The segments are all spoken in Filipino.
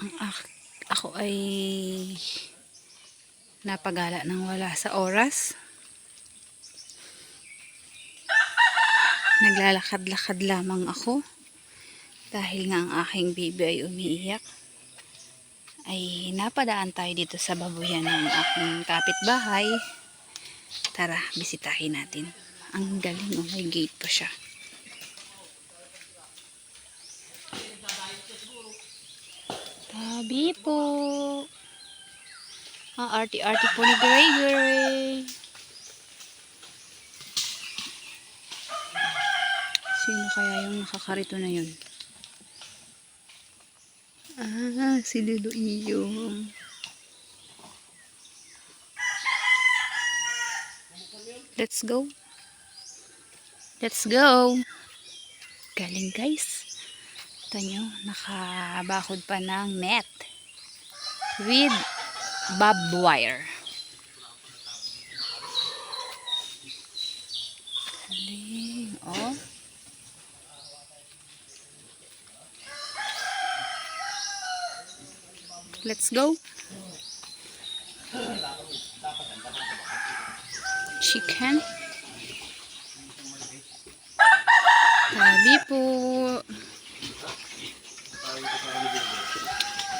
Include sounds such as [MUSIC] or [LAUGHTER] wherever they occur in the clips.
ang ak- ako ay napagala ng wala sa oras. Naglalakad-lakad lamang ako dahil nga ang aking baby ay umiiyak. Ay napadaan tayo dito sa babuyan ng aking kapitbahay. Tara, bisitahin natin. Ang galing, oh, may gate pa siya. Tabi po. Ang arty-arty po ni Gray. Sino kaya yung nakakarito na yun? Ah, si Lilo Iyong. Let's go. Let's go. Galing guys. Ito nyo, nakabakod pa ng net. With barbed wire. Galing. Oh. Let's go. Chicken. Tabi po.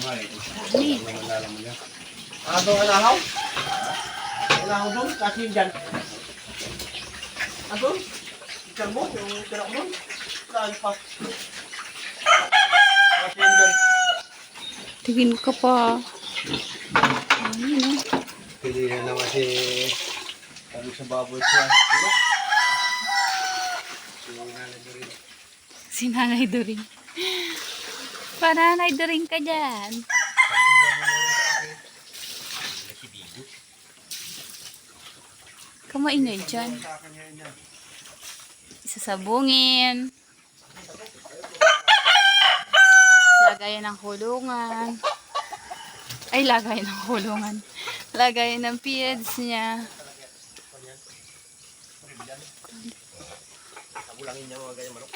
Dami ng baboy. Dami. Ano ang alahaw? Alahaw doon, kasi dyan. Ano? Ikan mo, yung tirak mo. Saan pa? Kasi dyan. Tingin ka pa. Ayun. Pili na naman si... Ano sa baboy siya? Sino? Si Nanay Doring. Pananay Doring ka dyan. Kamaingay dyan. Sa akin yan yan. Isasabungin. Lagayan ng kulungan. Ay, lagayan ng kulungan. Lagayan ng feeds niya. Tagulangin niya mga ganyan manok.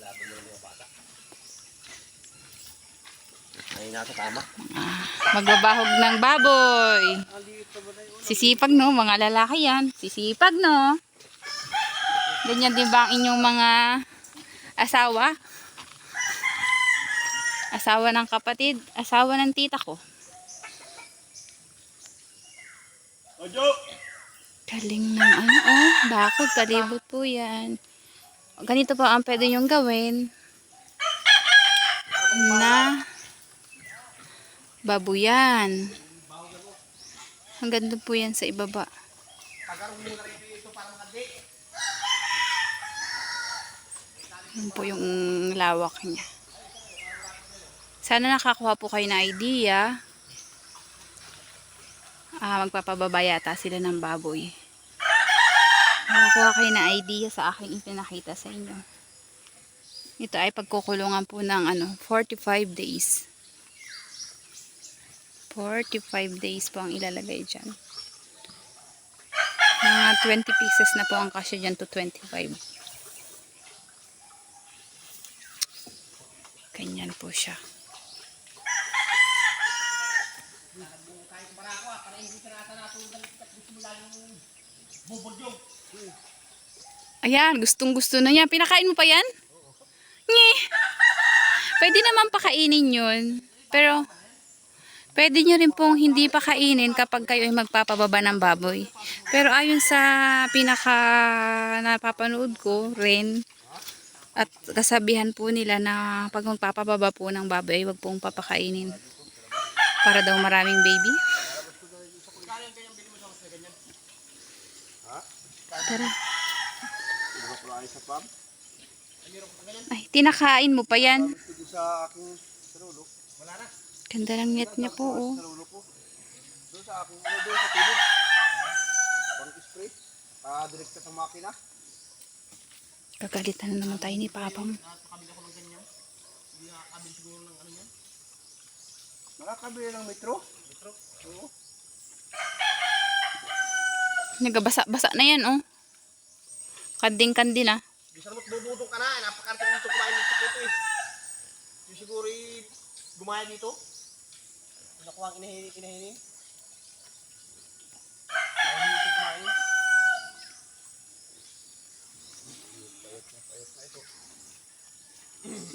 Laban mo ng mga bata. Ay, nasa tama. Magbabahog ng baboy. Sisipag no, mga lalaki yan. Sisipag no. Ganyan din ba ang inyong mga asawa? Asawa ng kapatid, asawa ng tita ko. Ojo! Galing ng ano, oh, bakod, palibot po yan. Ganito pa ang pwede nyong gawin na babuyan. Hanggang doon po yan sa ibaba. Yun po yung lawak niya. Sana nakakuha po kayo ng idea. Ah, magpapababa yata sila ng baboy. Nakakuha kayo ng idea sa aking ipinakita sa inyo. Ito ay pagkukulungan po ng ano, 45 days. 45 days po ang ilalagay dyan. Mga 20 pieces na po ang kasya dyan to 25. Ganyan po siya. Ayan, gustong gusto na niya. Pinakain mo pa yan? Ngi. Pwede naman pakainin yun. Pero, pwede nyo rin pong hindi pakainin kapag kayo ay magpapababa ng baboy. Pero ayon sa pinaka napapanood ko rin, at kasabihan po nila na pag magpapababa po ng baboy, wag pong papakainin. Para daw maraming baby. Tara. Ay, tinakain mo pa yan. Wala na. Ganda lang net niya po, oh. Doon sa aking, ano doon sa tubig. Pang spray. Pa-direkta sa makina. Kagalitan na naman tayo ni Papa mo. Nakakabili ng metro. Metro? Oo. Nagabasa-basa na yan, oh. Kanding-kandi na. Bisa naman bubudong ka na. Napakarte nito kumain dito eh. Yung siguro gumaya dito. Nakuha ang dito kumain.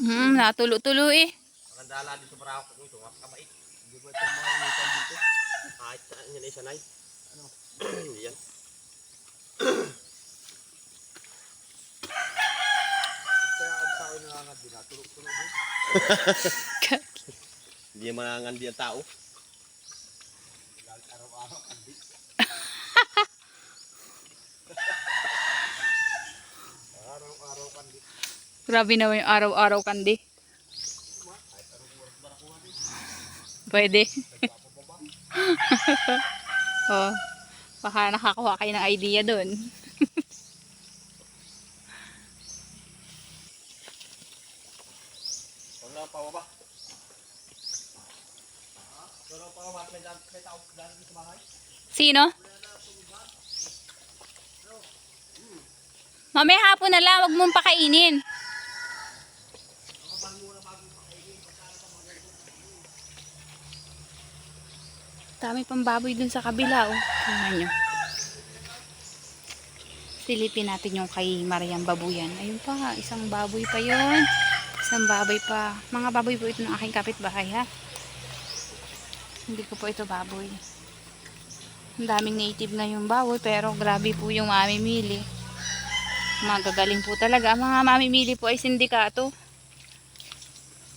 Hmm, natulo-tulo eh. Magandala dito para ako ito. Napakabait. Hindi ba ito mga initan dito? Kahit saan yan ay sanay. Ano? Hindi [CLEARS THROAT] yan. Kaya ang tao nangangad din. Tulog-tulog [LAUGHS] din. Hindi yan mangangandi ang tao. Araw-araw kandi. Araw-araw kandi. Grabe na yung araw-araw kandi. Pwede. [LAUGHS] oh, baka nakakuha kayo ng idea doon. Wala pa ba? Ha? Wala pa ba? May daan- may tao daan sa bahay? Sino? Mamaya hapon na lang, wag mong pakainin. Dami pang baboy dun sa kabila, oh. Tingnan nyo. Silipin natin yung kay Mariam Babuyan. Ayun pa, isang baboy pa yon. Isang baboy pa. Mga baboy po ito ng aking kapitbahay, ha? Hindi ko po ito baboy. Ang daming native na yung baboy pero grabe po yung mamimili. Magagaling po talaga. Ang mga mamimili po ay sindikato.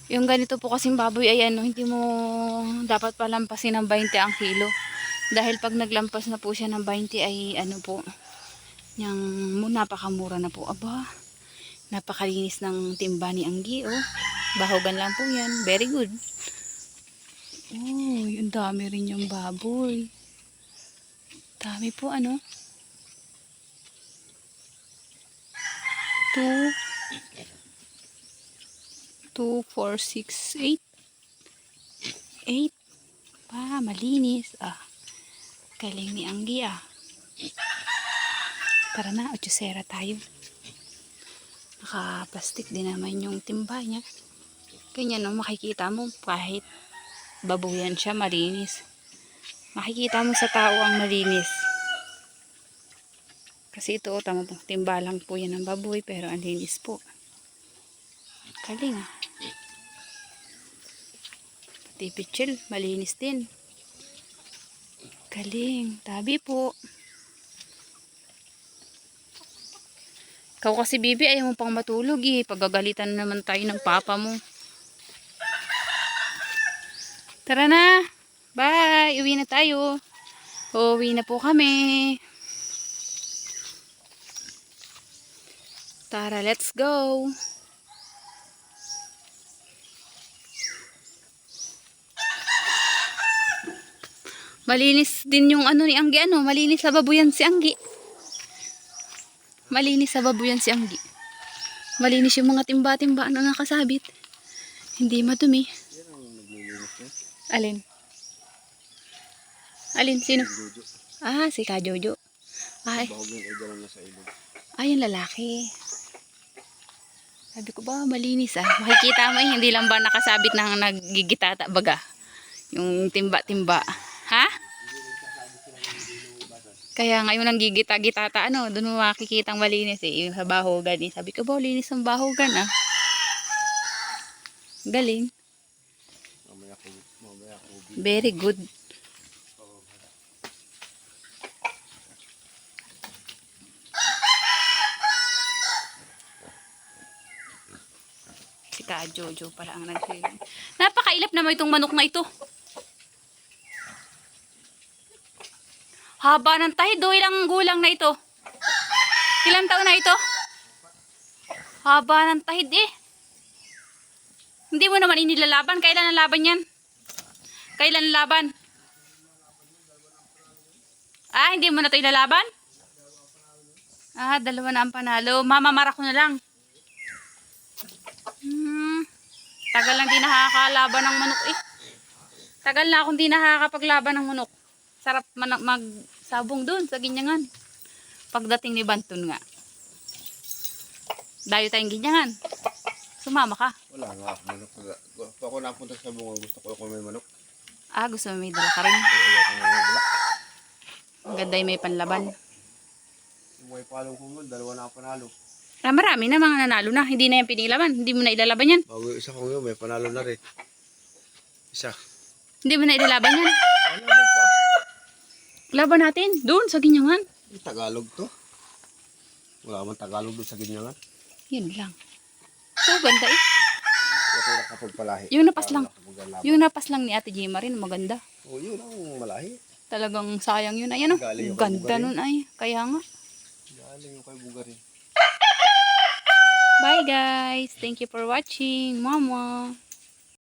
Yung ganito po kasing baboy ay ano, hindi mo dapat palampasin ng 20 ang kilo. Dahil pag naglampas na po siya ng 20 ay ano po, yung napakamura na po. Aba, napakalinis ng timba ni Anggi, oh. Bahogan lang po yan. Very good. Oh, yung dami rin yung baboy. Dami po ano. Two. Two, four, six, eight. Eight. Pa, malinis. Ah. Galing ni Anggi ah. Tara na, otsosera tayo. Naka-plastic din naman yung timba niya. Ganyan no, makikita mo kahit babuyan siya, malinis. Makikita mo sa tao ang malinis. Kasi ito, tama po, timba lang po yan ng baboy, pero ang linis po. Kaling. Pati pichil, malinis din. Galing, tabi po. Ikaw kasi bibi, ayaw mo pang matulog eh. Pagagalitan naman tayo ng papa mo. Tara na. Bye. Uwi na tayo. Uwi na po kami. Tara, let's go. Malinis din yung ano ni Anggi. Ano? Malinis sa babuyan si Anggi. Malinis sa babuyan si Anggi. Malinis yung mga timba-timba na nakasabit. Hindi madumi. Alin? Alin? Sino? Jojo. Ah, si Ka Jojo. Ay, ay, yung lalaki. Sabi ko ba, malinis ah. Makikita mo eh, hindi lang ba nakasabit ng nagigitata baga. Yung timba-timba. Ha? Kaya ngayon ang gigita-gitata, ano, doon mo makikita ang malinis eh, yung sa bahogan eh. Sabi ko ba, linis ang bahogan ah. Galing. Very good. Ka Jojo pala ang nagsiling. Napakailap naman itong manok na ito. Haba ng tahi do, ilang gulang na ito? Ilang taon na ito? Haba ng tahid eh. Hindi mo naman inilalaban. Kailan ang laban yan? Kailan ang laban? Ah, hindi mo na ito ilalaban? Ah, dalawa na ang panalo. Mamamara ko na lang. Hmm. Tagal lang di nakakalaban ng manok eh. Tagal na akong di nakakapaglaban ng manok. Sarap man magsabong dun sa ginyangan. Pagdating ni Banton nga. Dayo tayong ginyangan. Sumama ka. Wala nga ako manok. Pag ako napunta sa bunga, gusto ko kung may manok. Ah, gusto mo may dala ka rin. Ang ganda may panlaban. May palong ko nga, dalawa na ako panalo. Ah, marami na mga nanalo na. Hindi na yan pinilaban. Hindi mo na ilalaban yan. Bago isa ko ngayon, may panalo na rin. Isa. Hindi mo na ilalaban yan. Ba pa? Laban natin. Doon, sa ginyangan. Yung Tagalog to. Wala man Tagalog doon sa ganyan Yun lang. So, ganda eh. Nakapagpalahi. Yung napas lang. Yung napas lang ni Ate Jima rin, maganda. Oh, yun ang malahi. Talagang sayang yun. Ayan o. Galing yung Ganda kabugarin. nun ay. Kaya nga. Galing yung kay Bugarin. Bye guys. Thank you for watching. Mama.